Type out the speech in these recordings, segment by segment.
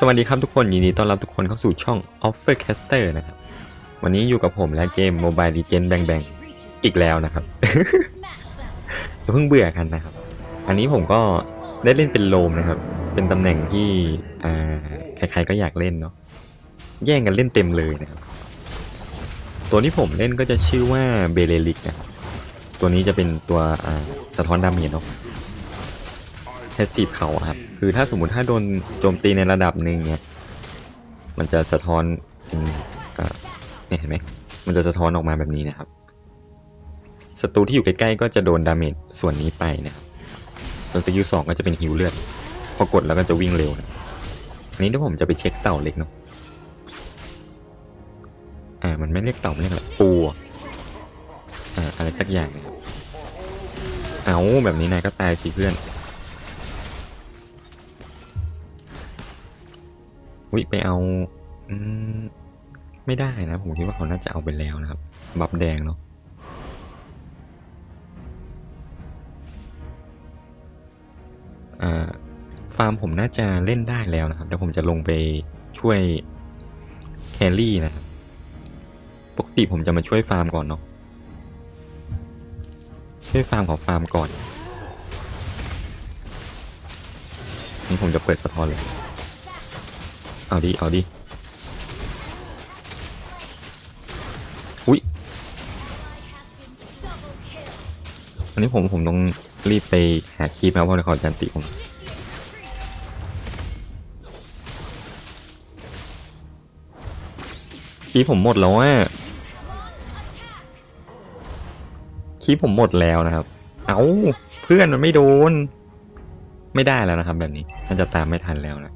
สวัสดีครับทุกคนยินดีต้อนรับทุกคนเข้าสู่ช่อง Offer Caster นะครับ วันนี้อยู่กับผมและเกม Mobile Legends Bang Bang อีกแล้วนะครับอย่าเพิ่งเบื่อกันนะครับ อันนี้ผมก็ได้เล่นเป็นโลมนะครับ เป็นตำแหน่งที่ใครๆก็อยากเล่นเนาะแย่งกันเล่นเต็มเลยนะครับ ตัวที่ผมเล่นก็จะชื่อว่าเบเลลิกนะตัวนี้จะเป็นตัวสะท้อนดาเมจเนาะ แพสซีฟเขาครับ คือถ้าสมมติถ้าโดนโจมตีในระดับหนึ่งเนี่ยมันจะสะท้อนเป็นอ่าเนี่ยเห็นไหมมันจะสะท้อนออกมาแบบนี้นะครับศัตรูที่อยู่ใกล้ๆก็จะโดนดาเมจส่วนนี้ไปนะครับส่วนสกิลสองก็จะเป็นฮิวเลือดพอกดแล้วก็จะวิ่งเร็วนะอันนี้ถ้าผมจะไปเช็คเต่าเล็กเนาะอ่ามันไม่เรียกเต่าไม่เรียกอะไรปูอะอ่าอะไรสักอย่างนะครับเอาแบบนี้นายก็ตายสิเพื่อน วิไปเอาอืมไม่ได้นะ ผมคิดว่าเขาน่าจะเอาไปแล้วนะครับ บับแดงเนาะฟาร์มผมน่าจะเล่นได้แล้วนะครับแต่ผมจะลงไปช่วยแครี่นะครับ ปกติผมจะมาช่วยฟาร์มก่อนเนาะ ช่วยฟาร์มของฟาร์มก่อน นี่ผมจะเปิดสะท้อนเลย เอาดิเอาดิอุ๊ยอันนี้ผมผมต้องรีบไปหาคีย์นะเพราะเขาจันติผมคีย์ผมหมดแล้วอะคีย์ผมหมดแล้วนะครับ เอาเพื่อนมันไม่โดน ไม่ได้แล้วนะครับแบบนี้มันจะตามไม่ทันแล้วนะ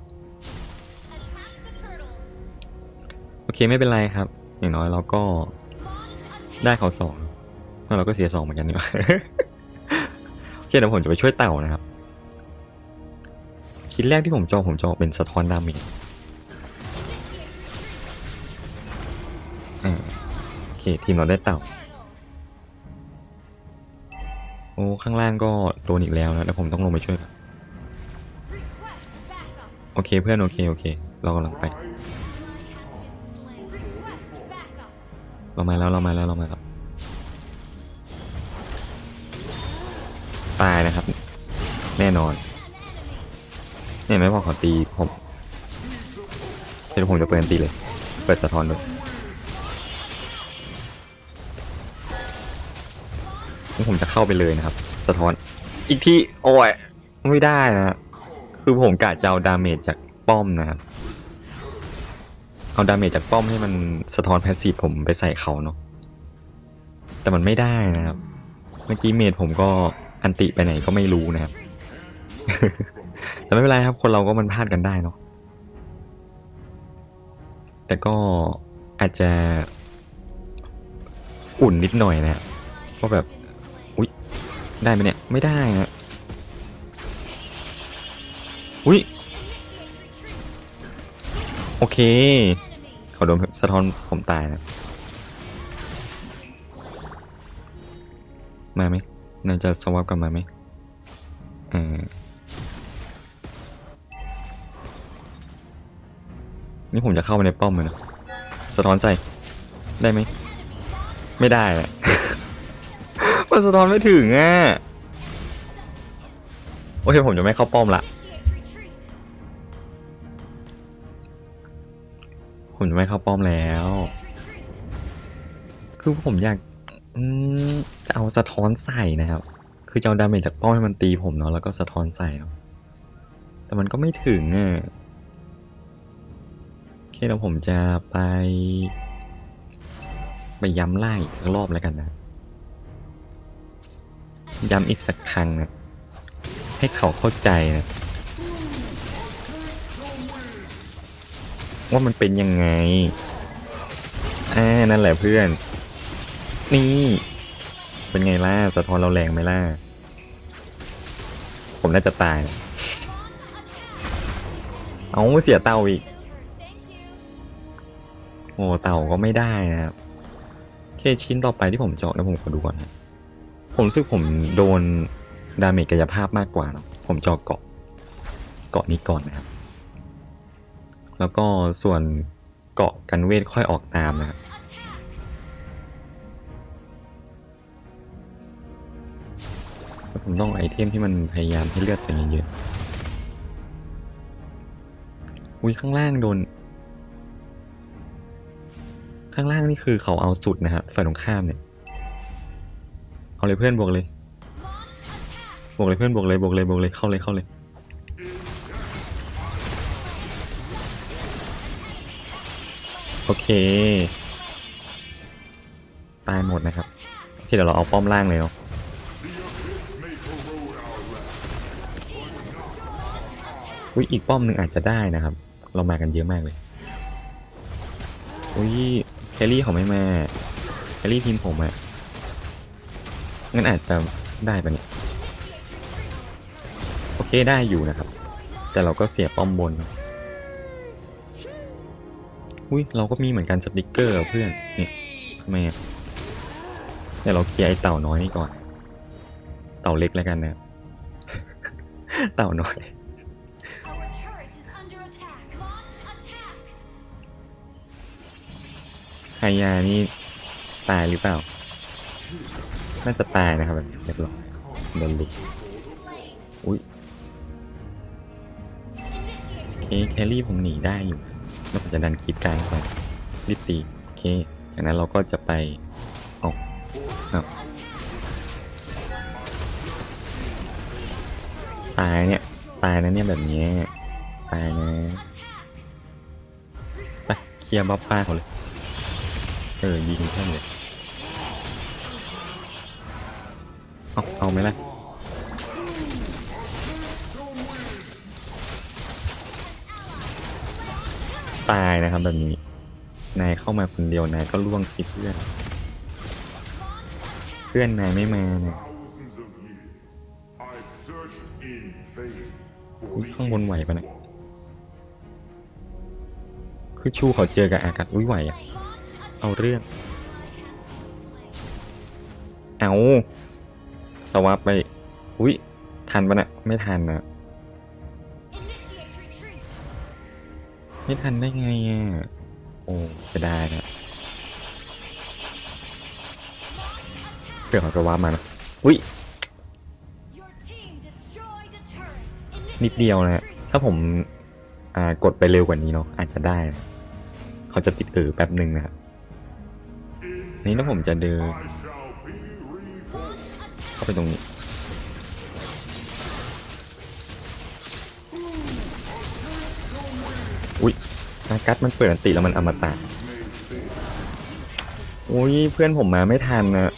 โอเคไม่เป็นไรครับ อย่างน้อยเราก็ได้เขาสองแล้วเราก็เสียสองเหมือนกันนี่ว่าโอเคเดี๋ยวผมจะไปช่วยเต่านะครับ ชิ้นแรกที่ผมจองผมจองเป็นสะท้อนดามจอ่าโอเคทีมเราได้เต่า โอ้ ข้างล่างก็โดนอีกแล้วนะแล้วผมต้องลงไปช่วย โอเคเพื่อน โอเค โอเค เรากำลังไป เรามาแล้วเรามาแล้วเรามาแล้วตายนะครับ แน่นอนเนี่ยไม่พอขอตีผมเดี๋ยวผมจะเปิดตีเลย เปิดสะท้อนด้วยนี่ผมจะเข้าไปเลยนะครับ สะท้อน อีกที่โอ้ยไม่ได้นะคือผมกะจะเอาดาเมจจากป้อมนะครับ เอาดาเมจจากป้อมให้มันสะท้อนแพสซีฟผมไปใส่เขาเนาะแต่มันไม่ได้นะครับ เมื่อกี้เมจผมก็อันติไปไหนก็ไม่รู้นะครับ แต่ไม่เป็นไรครับ คนเราก็มันพลาดกันได้เนาะแต่ก็อาจจะอุ่นนิดหน่อยนะครับว่าแบบ อุ๊ย ได้ไหมเนี่ย ไม่ได้นะ อุ๊ย โอเค เขาโดนสะท้อนผมตายนะมาไหมนาจะสวอปกลับมาไหมอ่านี่ผมจะเข้าไปในป้อมเลยนะสะท้อนใส่ได้ไหม ไม่ได้แหละมันสะท้อนไม่ถึงอะ โอเคผมจะไม่เข้าป้อมละ ผมจะไม่เข้าป้อมแล้ว คือผมอยากจะเอาสะท้อนใส่นะครับ คือจะเอาดาเมจจากป้อมให้มันตีผมเนาะแล้วก็สะท้อนใส่แต่มันก็ไม่ถึงอะโอเคแล้วผมจะไป ไปย้ำไล่อีกสักรอบแล้วกันนะ ย้ำอีกสักครั้งนะ ให้เขาเข้าใจนะ ว่ามันเป็นยังไงอ่านั่นแหละเพื่อน นี่ เป็นไงล่ะสะท้อนเราแรงไหมล่ะ ผมน่าจะตาย เอาเสียเต่าอีก โอ้เต่าก็ไม่ได้นะครับ เคชิ้นต่อไปที่ผมเจาะแล้วผมขอดูก่อนนะผมรู้สึกผมโดนดาเมจกายภาพมากกว่าเนอะผมเจาะเกาะเกาะนี้ก่อนนะครับ แล้วก็ส่วนเกาะกันเวทค่อยออกตามนะครับผมต้องไอเทมที่มันพยายามให้เลือดเป็นเยอะๆอุ้ยข้างล่างโดน ข้างล่างนี่คือเขาเอาสุดนะครับฝ่ายตรงข้ามเนี่ย เอาเลยเพื่อนบวกเลย บวกเลยเพื่อนบวกเลยบวกเลยบวกเลยเข้าเลยเข้าเลย โอเค ตายหมดนะครับ โอเคเดี๋ยวเราเอาป้อมล่างเลยเนาะอุ้ยอีกป้อมหนึ่งอาจจะได้นะครับ เรามากันเยอะมากเลย อุ้ยแคลรี่เขาไม่มาแคลรี่ทีมผมอะงั้นอาจจะได้ปะเนี่ย โอเคได้อยู่นะครับ แต่เราก็เสียป้อมบน อุ้ยเราก็มีเหมือนกันสติกเกอร์เพื่อนเนี่ยทำไมอะเดี๋ยวเราเคลียร์ไอ้เต่าน้อยนี่ก่อน เต่าเล็กแล้วกันนะเต่าน้อยไฮยานี่ตายหรือเปล่า น่าจะตายนะครับแบบนี้เรียบร้อยโดนลุกอุ้ย Initiate โอเคแครี่ผมหนีได้อยู่ แล้วผมจะดันคลิปกลางไปรีบตีโอเค จากนั้นเราก็จะไปออกเอาตายเนี่ย ตายนะเนี่ยแบบนี้ ตายนะไปเคลียร์บัฟฟ้าเขาเลย เออยิงแค่เลยเอาเอาไหมล่ะ ตายนะครับแบบนี้ นายเข้ามาคนเดียวนายก็ล่วงสิเพื่อน เพื่อนนายไม่มานะ Thousands of years, I've searched in vain อุ๊ for ยข้างบนไหวปะเนี่ยคือชูเขาเจอกับอากาศอุ้ยไหวอะเอาเรื่อง เอาสวับไป อุ้ยทันปะเนะไม่ทันนะ ไม่ทันได้ไงอะ โอ้จะได้นะเผื่อเขาจะวามานะอุ้ยนิดเดียวนะฮะถ้าผมอ่ากดไปเร็วกว่านี้เนาะอาจจะได้ เขาจะติดเออแป๊บหนึ่งนะครับนี่ถ้าผมจะเดิน เข้าไปตรงนี้ อุ๊ยอากัสมันเปิดอันติแล้วมันอมตะอุ้ยเพื่อนผมมาไม่ทันนะ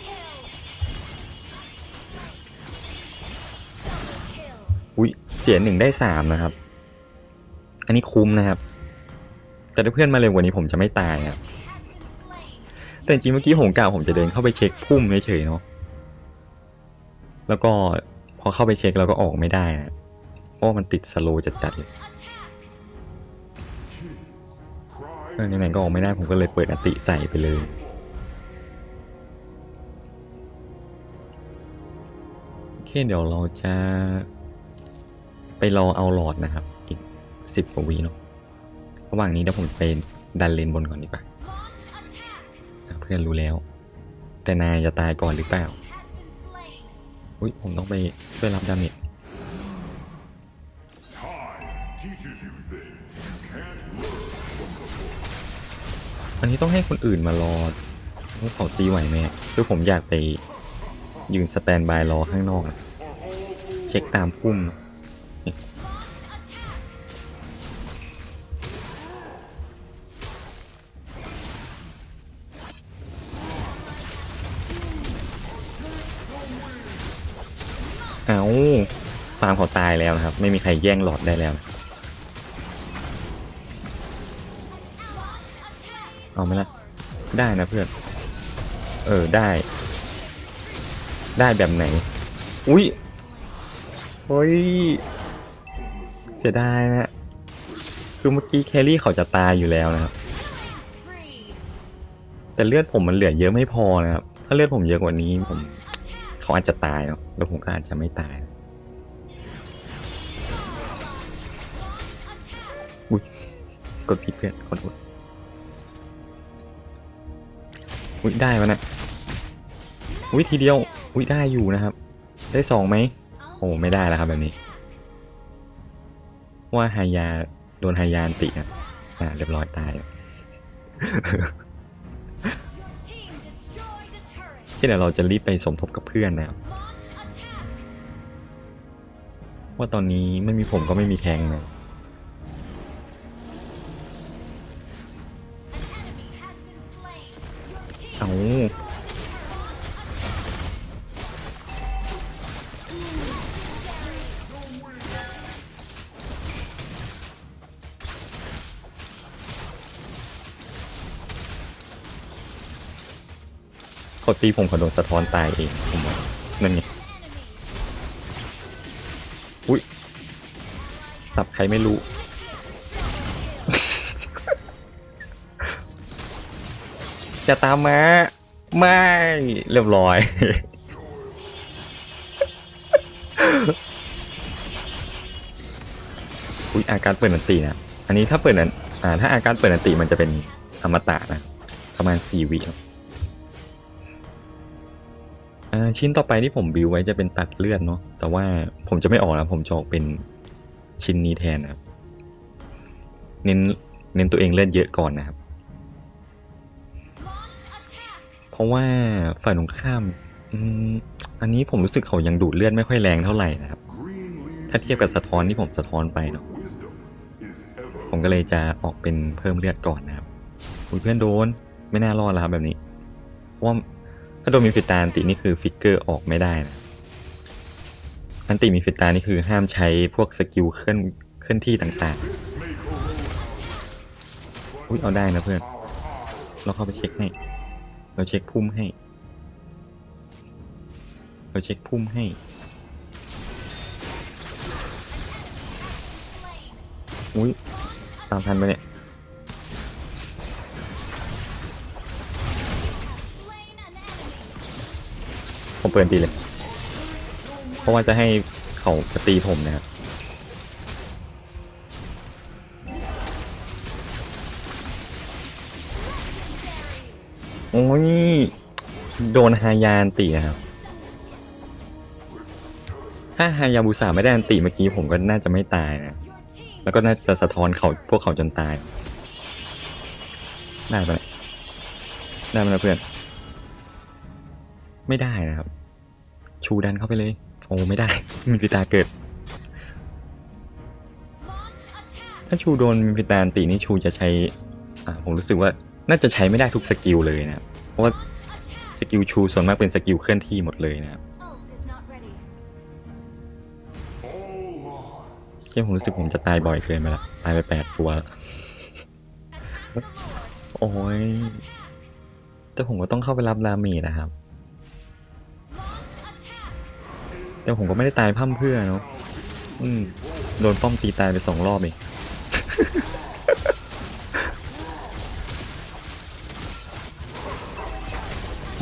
อุ้ยเสียหนึ่งได้สามนะครับ อันนี้คุ้มนะครับ แต่ถ้าเพื่อนมาเร็วกว่านี้ผมจะไม่ตายอะ Has been slain. แต่จริงเมื่อกี้ผมกล่าวผมจะเดินเข้าไปเช็คพุ่มเฉยๆเนาะแล้วก็พอเข้าไปเช็คเราก็ออกไม่ได้นะเพราะมันติดสโลจัดๆเลย Attack. เออไหนๆก็ออกไม่ได้ผมก็เลยเปิดอติใส่ไปเลยโอเคเดี๋ยวเราจะ ไปรอเอาหลอดนะครับ อีกสิบกว่าวิเนาะระหว่างนี้เดี๋ยวผมไปดันเลนบนก่อนดีกว่าเพื่อนรู้แล้ว แต่นายจะตายก่อนหรือเปล่าอุ้ยผมต้องไปช่วยรับดาเมจ อันนี้ต้องให้คนอื่นมารอว่าเขาตีไหวไหมคือผมอยากไปยืนสแตนบายรอข้างนอก เช็คตามพุ่มเอะนี่ Attack. เอาฟาร์มเขาตายแล้วนะครับ ไม่มีใครแย่งหลอดได้แล้ว เอาไหมล่ะได้นะเพื่อน เออได้ ได้แบบไหน อุ้ยเฮ้ย เสียดายนะคือเมื่อกี้แครี่เขาจะตายอยู่แล้วนะครับ แต่เลือดผมมันเหลือเยอะไม่พอนะครับ ถ้าเลือดผมเยอะกว่านี้ผม เขาอาจจะตายเนาะแล้วผมก็อาจจะไม่ตายอุ้ยกดผิดเพื่อนขอโทษ อุ้ยได้วะนะอุ้ยทีเดียว อุ้ยได้อยู่นะครับ ได้สองไหมโอ้ไม่ได้แล้วครับแบบนี้ ว่าไฮยาโดนไฮยาอันติอะอ่าเรียบร้อยตาย Your team destroyed a turret. ที่เดี๋ยวเราจะรีบไปสมทบกับเพื่อนนะครับ Launch attack. ว่าตอนนี้ไม่มีผมก็ไม่มีแทงเล เอาขาตีผมขาโดนสะท้อนตายเองผมว่านั่นไงอุ้ยสับใครไม่รู้ จะตามมา ไม่เรียบร้อย อุ้ยอาการเปิดอันตีนะอันนี้ถ้าเปิดอันอ่าถ้าอาการเปิดอันตีมันจะเป็นอมตะนะประมาณสี่วิครับชิ้นต่อไปที่ผมบิวไว้จะเป็นตัดเลือดเนาะแต่ว่าผมจะไม่ออกนะผมจะออกเป็นชิ้นนี้แทนนะครับ เน้นเน้นตัวเองเลือดเยอะก่อนนะครับ ราะว่าฝ่ายตรงข้าม อืมอันนี้ผมรู้สึกเขายังดูดเลือดไม่ค่อยแรงเท่าไหร่นะครับ ถ้าเทียบกับสะท้อนที่ผมสะท้อนไปเนาะผมก็เลยจะออกเป็นเพิ่มเลือดก่อนนะครับอุ้ยเพื่อนโดนไม่น่ารอดแล้วครับแบบนี้ว่าถ้าโดนมีฟิตานตินี่คือฟิกเกอร์ออกไม่ได้นะอันติมีฟิตานี่คือห้ามใช้พวกสกิลเคลื่อนเคลื่อนที่ต่างๆ อุ้ยเอาได้นะเพื่อน เราเข้าไปเช็คให้ เราเช็คพุ่มให้ เราเช็คพุ่มให้ อุ้ยตามทันไปเนี่ยผมเปิดตีเลย เพราะว่าจะให้เขาจะตีผมนะครับ อ้ย โดนฮายานตีนะครับ ถ้าฮายาบุสาไม่ได้อันติเมื่อกี้ผมก็น่าจะไม่ตายนะ แล้วก็น่าจะสะท้อนเขาพวกเขาจนตาย ได้ปะเนี่ยได้ไหมนะเพื่อน ไม่ได้นะครับ ชูดันเข้าไปเลย โอ้ไม่ได้ มีพิตาเกิด ถ้าชูโดนมีพิตาตินี่ชูจะใช้ อ่าผมรู้สึกว่าน่าจะใช้ไม่ได้ทุกสกิลเลยนะค ราะว่าสกิลชูส่วนมากเป็นสกิลเคลื่อนที่หมดเลยนะครับ Ult is not ready. all lives ที่ผมรู้สึกผมจะตายบ่อยเกินไปละตายไปแปดตัวละ Attack forward. โอ้ย แต่ผมก็ต้องเข้าไปรับดามจนะครับ แต่ผมก็ไม่ได้ตายพร่ำเพื่อเนาะอืม โดนป้อมตีตายไปสองรอบเอง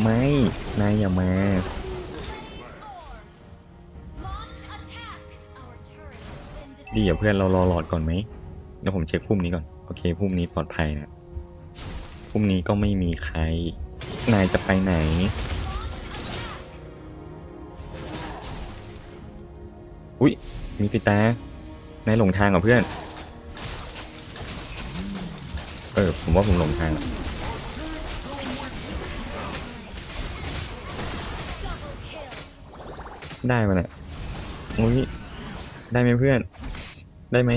ไม่ นายอย่ามาดีอย่าเพื่อนเรารอหลอดก่อนไหมเดี๋ยวผมเช็คพุ่มนี้ก่อน โอเคพุ่มนี้ปลอดภัยนะพุ่มนี้ก็ไม่มีใคร นายจะไปไหน อุ๊ยมีปิตานายหลงทางเหรอเพื่อน เออ ผมว่าผมหลงทางแล้ว ได้มาเนี่ยอุ๊ยได้ไหมเพื่อน ได้ไหม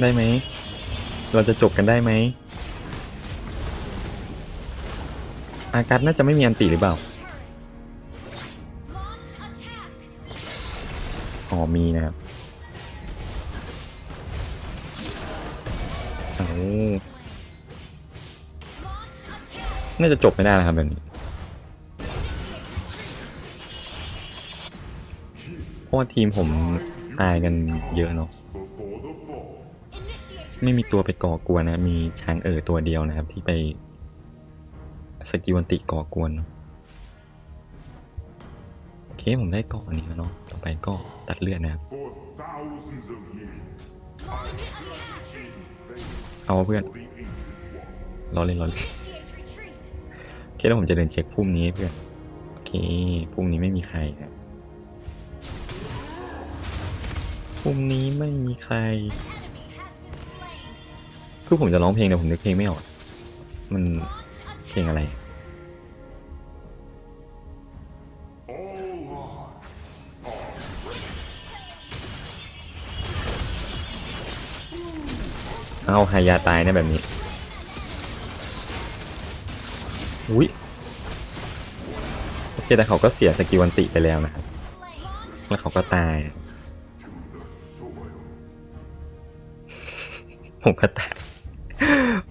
ได้ไหม เราจะจบกันได้ไหม อากัสน่าจะไม่มีอันติหรือเปล่า อ๋อมีนะครับเอา Launch attack. น่าจะจบไม่ได้แล้วครับแบบนี้เพราะว่าทีมผมตายกันเยอะเนาะไม่มีตัวไปก่อกวนนะ มีช้างเอ๋อตัวเดียวนะครับ ที่ไปสกิลอันติก่อกวนเนอเคผมได้ก่อนนี้แล้วเนาะต่อไปก็ตัดเลือดนะครับ เอาเพื่อนรอเล่นรอเล่น เคแล้วผมจะเดินเช็คพุ่มนี้ให้เพื่อนโอเคพุ่มนี้ไม่มีใครนะพุ่มนี้ไม่มีใคร คือผมจะร้องเพลงแต่ผมนึกเพลงไม่ออก มันเพลงอะไรเอาหายาตายเนี่ยแบบนี้ อุ้ยโอเคแต่เขาก็เสียสกิลวันติไปแล้วนะครับ แล้วเขาก็ตาย ผมก็ตาย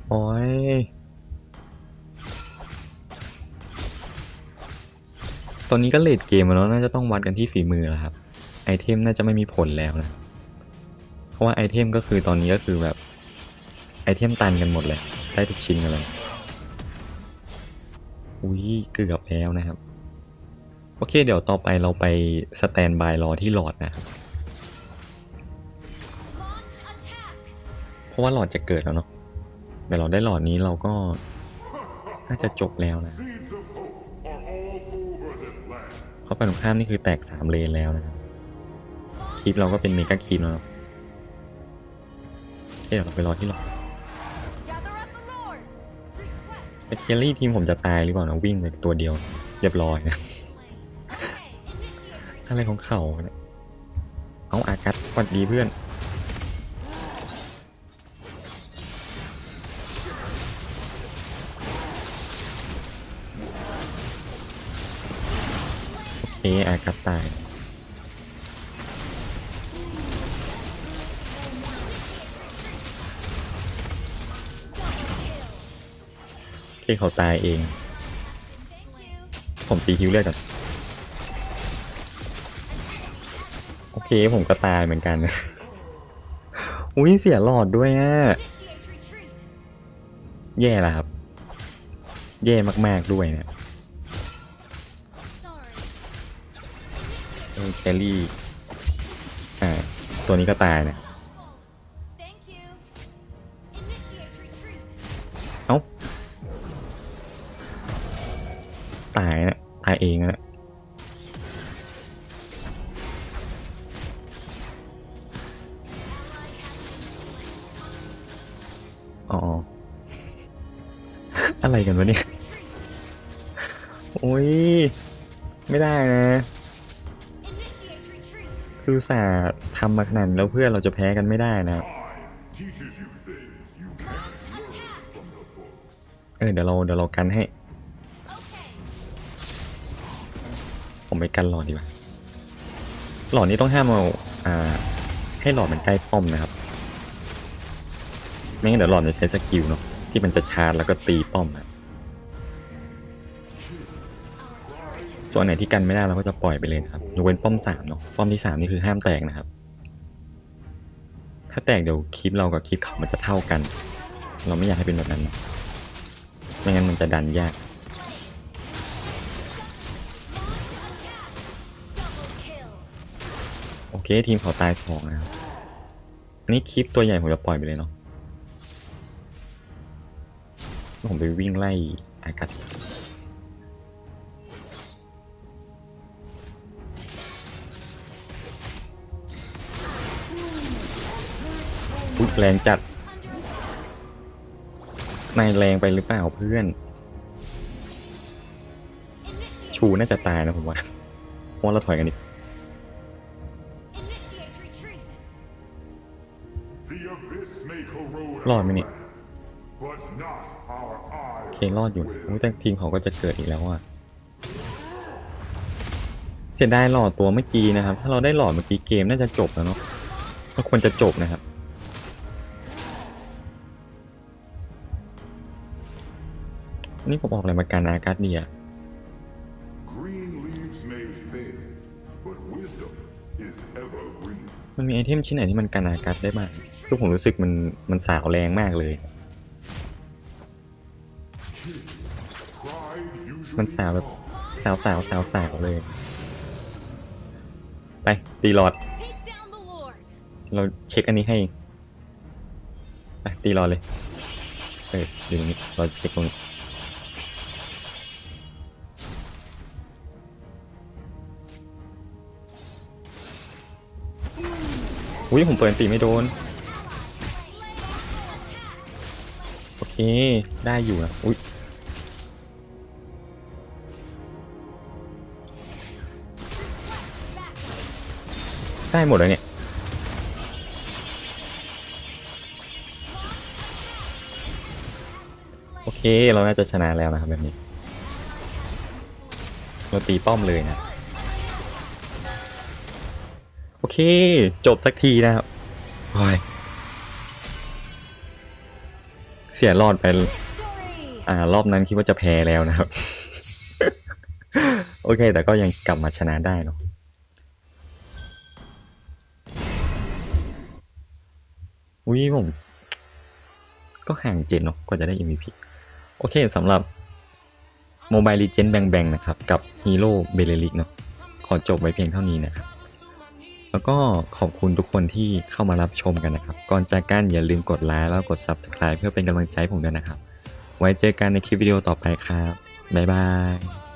โอ้ยตอนนี้ก็เลดเกมแล้วน่าจะต้องวัดกันที่ฝีมือแล้วครับ ไอเทมน่าจะไม่มีผลแล้วนะ เพราะว่าไอเทมก็คือตอนนี้ก็คือแบบ ไอเทมตันกันหมดเลย ได้ทุกชิ้นกันเลย อุ้ยเกือบแล้วนะครับ โอเค เดี๋ยวต่อไปเราไปสแตนบายรอที่หลอดนะครับเพราะว่าหลอดจะเกิดแล้วเนาะแต่เราได้หลอดนี้เราก็น่าจะจบแล้วนะเพราะฝั่งตรงข้ามนี่คือแตกสามเลนแล้วนะครับคลิปเราก็เป็นเมกาคลิปแล้วเดี๋ยวเราไปรอที่หลอด ไอเคลลี่ทีมผมจะตายหรือเปล่านะวิ่งไปตัวเดียวเรียบร้อยนะอะไรของเขาเนี่ยเอาอากัสสวัสดีเพื่อนโอเคอากัสตาย โอเคเขาตายเอง ผมตีฮิวเลือดก่อนโอเคผมก็ตายเหมือนกัน อุ้ยเสียหลอดด้วยอะ แย่ละครับ แย่มากๆด้วยเนี่ยเออแครี่ อ่า ตัวนี้ก็ตายนะ ตายนะตายเองนะอ๋อ อะไรกันวะเนี่ย โอ้ย ไม่ได้นะ คือสาห์ทำมาขนาดแล้วเพื่อนเราจะแพ้กันไม่ได้นะ เออเดี๋ยวเราเดี๋ยวเรากันให้ ผมไปกันหลอดดีกว่า หลอดนี้ต้องห้ามเอาอ่า ให้หลอดมันใกล้ป้อมนะครับ ไม่งั้นเดี๋ยวหลอดจะใช้สกิลเนาะที่มันจะชาร์จแล้วก็ตีป้อมอะส่วนไหนที่กันไม่ได้เราก็จะปล่อยไปเลยนะครับยกเว้นป้อมสามเนาะ ป้อมที่สามนี่คือห้ามแตกนะครับ ถ้าแตกเดี๋ยวคลิปเรากับคลิปเขามันจะเท่ากัน เราไม่อยากให้เป็นแบบนั้นนะไม่งั้นมันจะดันยาก อเคทีมเขาตายสองนะครับอันนี้คลิปตัวใหญ่ผมจะปล่อยไปเลยเนาะแล้วผมไปวิ่งไล่อากัสอุ๊ยแรงจัด นายแรงไปหรือเปล่าเพื่อน ชูน่าจะตายนะผมว่าเพราะว่าเราถอยกันอีก corrode Lord, our minute. land, but not our โอ eyes. เครอดอยู่อุ๊ยแต่ทีมเขาก็จะเกิดอีกแล้วอะเสียดายหลอดตัวเมื่อกี้นะครับ ถ้าเราได้หลอดเมื่อกี้เกมน่าจะจบแล้วเนาะก็ควรจะจบนะครับ นี่ผมออกอะไรมาการอากัสดีอะ Green leaves may fade, but wisdom is evergreen. มันมีไอเทมชิ้นไหนที่มันกันอากัสได้บ้าง คือผมรู้สึกมันมันสาวแรงมากเลย มันสาวแบบสาวสาวสาวสาวเลย ไปตีหลอด เราเช็คอันนี้ให้ไปตีหลอดเลยเอออยู่ตรงนี้เราเช็คตรงนี้อุ้ยผมเปิดตีไม่โดน ได้อยู่นะอุ้ยได้หมดเลยเนี่ยโอเค เราน่าจะชนะแล้วนะครับแบบนี้ เราตีป้อมเลยนะ โอเค จบสักทีนะครับโอ้ย เสียรอดไป Victory. อ่ารอบนั้นคิดว่าจะแพ้แล้วนะครับ โอเค แต่ก็ยังกลับมาชนะได้เนาะอุ้ยผม ก็ห่างเจ็ดเนาะกว่าจะได้ MVP โอเคสำหรับ Mobile Legends แบงแบงนะครับ กับ Hero b e l l i c เนาะขอจบไว้เพียงเท่านี้นะครับ แล้วก็ขอบคุณทุกคนที่เข้ามารับชมกันนะครับ ก่อนจากกันอย่าลืมกดไลค์แล้วกด Subscribe เพื่อเป็นกำลังใจผมด้วยนะครับ ไว้เจอกันในคลิปวิดีโอต่อไปครับ บ๊ายบาย